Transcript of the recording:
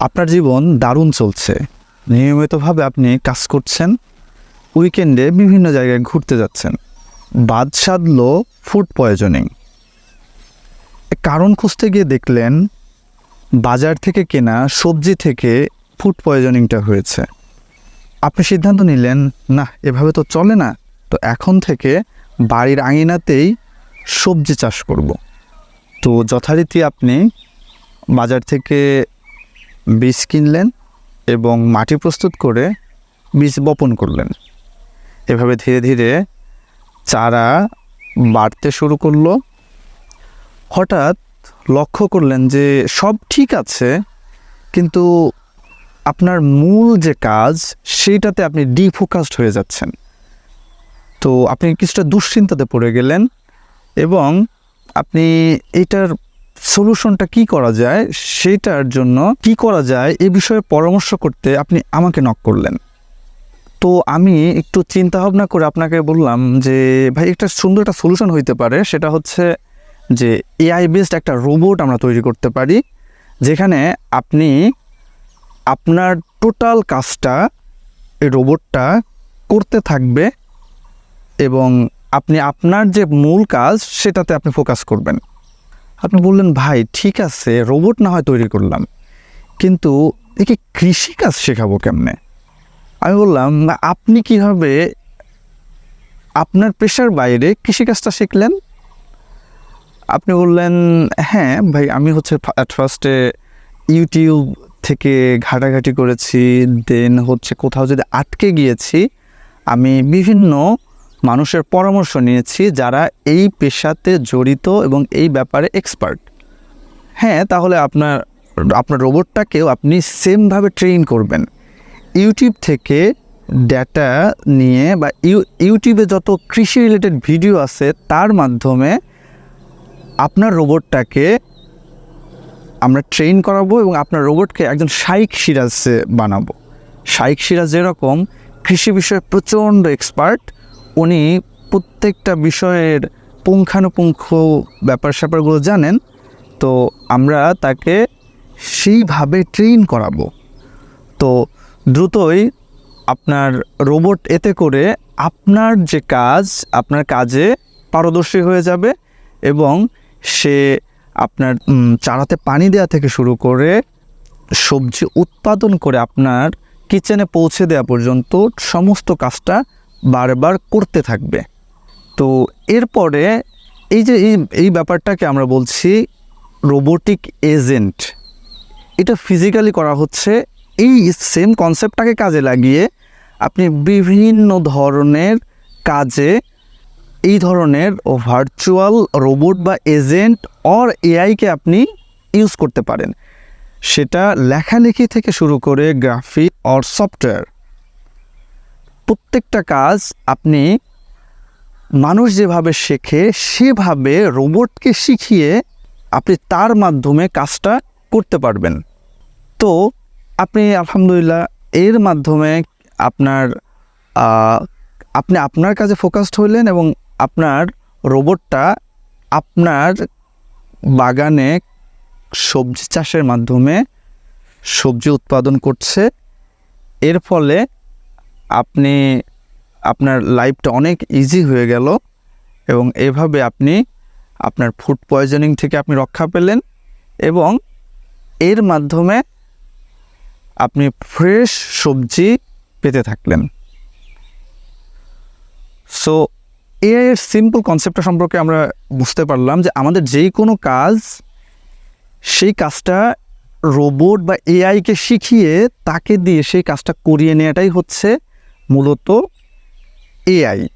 আপনার জীবন দারুণ চলছে। নিয়মিতভাবে আপনি কাজ করছেন উইকেন্ডে বিভিন্ন জায়গায় ঘুরতে যাচ্ছেন। বাদ সাধলো ফুড পয়জনিং কারণ খুঁজতে গিয়ে দেখলেন, বাজার থেকে কেনা সবজি থেকে ফুড পয়জনিংটা হয়েছে। আপনি সিদ্ধান্ত নিলেন না এভাবে তো চলে না। তো এখন থেকে বাড়ির আঙিনাতেই সবজি চাষ করব। তো যথারীতি আপনি বাজার থেকে বীজ কিনলেন এবং মাটি প্রস্তুত করে বীজ বপন করলেন। এভাবে ধীরে ধীরে চারা বাড়তে শুরু করল। হঠাৎ লক্ষ্য করলেন যে সব ঠিক আছে, কিন্তু আপনার মূল যে কাজ, সেইটাতে আপনি ডিফোকাসড হয়ে যাচ্ছেন। তো আপনি কিছুটা দুশ্চিন্তাতে পড়ে গেলেন এবং আপনি এটার সলিউশনটা কি করা যায় সেটার জন্য কি করা যায়, এ বিষয়ে পরামর্শ করতে আপনি আমাকে নক করলেন। তো আমি একটু চিন্তা ভাবনা করে আপনাকে বললাম যে, ভাই, একটা সুন্দর একটা সলিউশন হইতে পারে, সেটা হচ্ছে যে এআই বেসড একটা রোবট আমরা তৈরি করতে পারি, যেখানে আপনি আপনার টোটাল কাজটা, এই রোবটটা করতে থাকবে এবং আপনি আপনার যে মূল কাজ, সেটাতে আপনি ফোকাস করবেন। আপনি বললেন ভাই ঠিক আছে রোবট না হয় তৈরি করলাম কিন্তু একে কৃষিকাজ শেখাবো কেমনে? আমি বললাম "না, আপনি কীভাবে আপনার পেশার বাইরে কৃষিকাজটা শিখলেন? আপনি বললেন হ্যাঁ ভাই আমি হচ্ছে অ্যাট ফার্স্টে ইউটিউব থেকে ঘাটাঘাটি করেছি দেন হচ্ছে কোথাও যদি আটকে গিয়েছি আমি বিভিন্ন মানুষের পরামর্শ নিয়েছি যারা এই পেশাতে জড়িত এবং এই ব্যাপারে এক্সপার্ট হ্যাঁ তাহলে আপনার আপনার রোবটটাকেও আপনি সেমভাবে ট্রেন করবেন। ইউটিউব থেকে ডেটা নিয়ে বা ইউ ইউটিউবে যত কৃষি রিলেটেড ভিডিও আছে, তার মাধ্যমে আপনার রোবটটাকে আমরা ট্রেন করাবো এবং আপনার রোবটকে একজন শাইক সিরাজ বানাবো। শাইক সিরাজ যেরকম কৃষি বিষয়ে প্রচণ্ড এক্সপার্ট উনি প্রত্যেকটা বিষয়ের পুঙ্খানুপুঙ্খ ব্যাপার স্যাপারগুলো জানেন, তো আমরা তাকে সেইভাবে ট্রেন করাবো। তো দ্রুতই আপনার রোবট এতে করে আপনার যে কাজ, আপনার কাজে পারদর্শী হয়ে যাবে এবং সে আপনার চারাতে পানি দেওয়া থেকে শুরু করে সবজি উৎপাদন করে আপনার কিচেনে পৌঁছে দেওয়া পর্যন্ত সমস্ত কাজটা বারবার করতে থাকবে। তো এরপরে এই যে এই ব্যাপারটাকে আমরা বলছি রোবোটিক এজেন্ট এটা ফিজিক্যালি করা হচ্ছে, এই সেম কনসেপ্টটাকে কাজে লাগিয়ে আপনি বিভিন্ন ধরনের কাজে এই ধরনের ভার্চুয়াল রোবট বা এজেন্ট অর এআইকে আপনি ইউজ করতে পারেন। সেটা লেখালেখি থেকে শুরু করে গ্রাফিক অর সফটওয়্যার প্রত্যেকটা কাজ আপনি মানুষ যেভাবে শেখে, সেভাবে রোবটকে শিখিয়ে আপনি তার মাধ্যমে কাজটা করতে পারবেন। তো আপনি আলহামদুলিল্লাহ এর মাধ্যমে আপনার আপনি আপনার কাজে ফোকাসড হইলেন এবং আপনার রোবটটা আপনার বাগানে সবজি চাষের মাধ্যমে সবজি উৎপাদন করছে। এর ফলে আপনি আপনার লাইফটা অনেক ইজি হয়ে গেল এবং এভাবে আপনি আপনার ফুড পয়জনিং থেকে আপনি রক্ষা পেলেন এবং এর মাধ্যমে আপনি ফ্রেশ সবজি পেতে থাকলেন। সো এর সিম্পল কনসেপ্টটা সম্পর্কে আমরা বুঝতে পারলাম যে আমাদের যেই কোনো কাজ, সেই কাজটা রোবট বা এআইকে শিখিয়ে তাকে দিয়ে সেই কাজটা করিয়ে নেওয়াটাই হচ্ছে মূলত এআই।